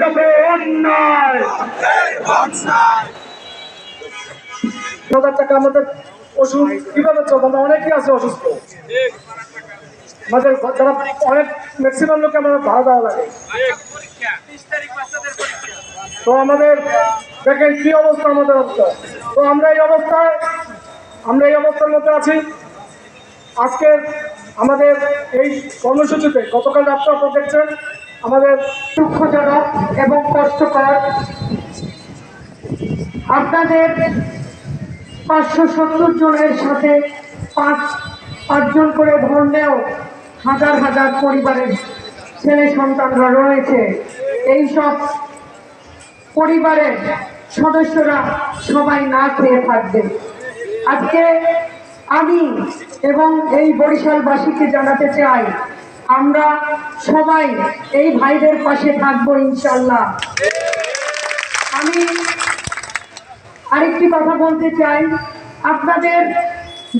যাবে অন্যায়। হাজার টাকা আমাদের ওষুধ কীভাবে চলবে? আমরা অনেকেই আছে অসুস্থ। আমাদের যারা অনেক ম্যাক্সিমাম লোকে আমাদের ভাড়া দেওয়া লাগে। তো আমাদের দেখেন কি অবস্থা আমাদের অবস্থা। তো আমরা এই অবস্থায় আমরা এই অবস্থার মধ্যে আছি। আজকে আমাদের এই কর্মসূচিতে গতকাল আপনারা দেখছেন আমাদের দুঃখজনক এবং কষ্টকর আপনাদের পাঁচশো সত্তর জনের সাথে পাঁচ পাঁচজন করে ধরলেও হাজার হাজার পরিবারের ছেলে সন্তানরা রয়েছে। এই সব পরিবারের সদস্যরা সবাই না খেয়ে থাকবে। আজকে আমি এবং এই বরিশালবাসীকে জানাতে চাই আমরা সবাই এই ভাইদের পাশে থাকব ইনশাল্লাহ। আমি আরেকটি কথা বলতে চাই। আপনাদের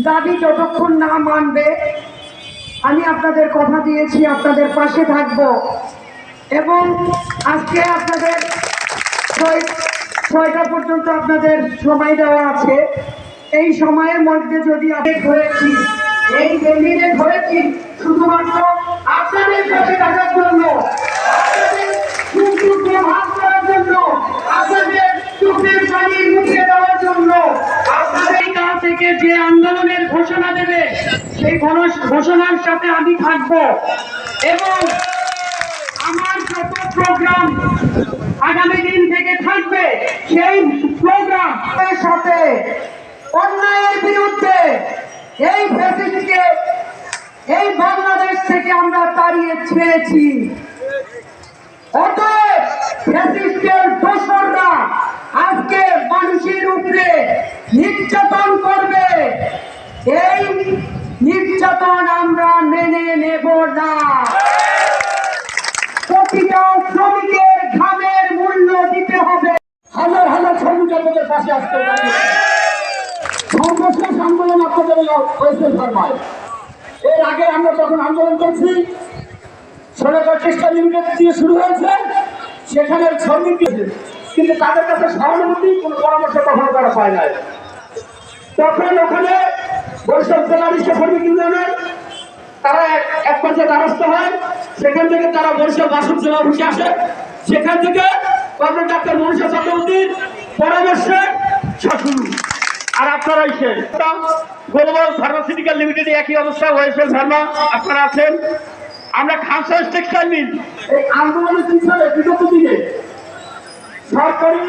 দাবি যতক্ষণ না মানবে, আমি আপনাদের কথা দিয়েছি, আপনাদের পাশে থাকব। এবং আজকে আপনাদের ছয় ছয়টা পর্যন্ত আপনাদের সময় দেওয়া আছে। এই সময়ের মধ্যে যদি আমি ধরেছি, এই কেন্দ্রে ধরেছি, শুধুমাত্র ঘোষণা দেবে। সেই ঘোষ- ঘোষণার সাথে আমি থাকব। এবং আমার যত প্রোগ্রাম আগামী দিন থেকে থাকবে, সেই প্রোগ্রাম সাথে অন্যায়ের বিরুদ্ধে এই ফ্যাসিলিটিকে এই বাংলাদেশ থেকে আমরা তাড়িয়ে ছেড়েছি। অতএব ফ্যাসিস্টের দোসররা আজকে মানুষের উপরে নির্যাতন এই নির্যাতন আমরা মেনে নেব না। প্রতিটা শ্রমিকের ঘামের মূল্য দিতে হবে। হাজার হাজার শ্রমিক আমাদের পাশে আসতে পারে সর্বশেষ আন্দোলন আপনাদের হয়েছে ফার্মায় এর আগে আমরা যখন আন্দোলন করছি সোনাগর চেষ্টা লিমিটেড দিয়ে শুরু হয়েছে সেখানে শ্রমিক কিন্তু তাদের কাছে সহানুভূতি, কোনো পরামর্শ কখনো তারা পায় নাই। তখন ওখানে বৈষ্ণব জেলা বিশ্ব শ্রমিক ইউনিয়নের তারা এক- পর্যায়ে দ্বারস্থ হয়, সেখান থেকে তারা বরিশাল বাসক জেলা আসে। সেখান থেকে কর্মী ডাক্তার মনীষা চক্রবর্তীর পরামর্শে শুরু আর আপনারা এসে গ্লোবাল ফার্মাসিউটিক্যাল লিমিটেড একই অবস্থা হয়েছে ফার্মা, আপনারা আছেন। আমরা খানসাস টেক্সটাইল মিল এই আন্দোলনের পিছনে বিগত সরকারি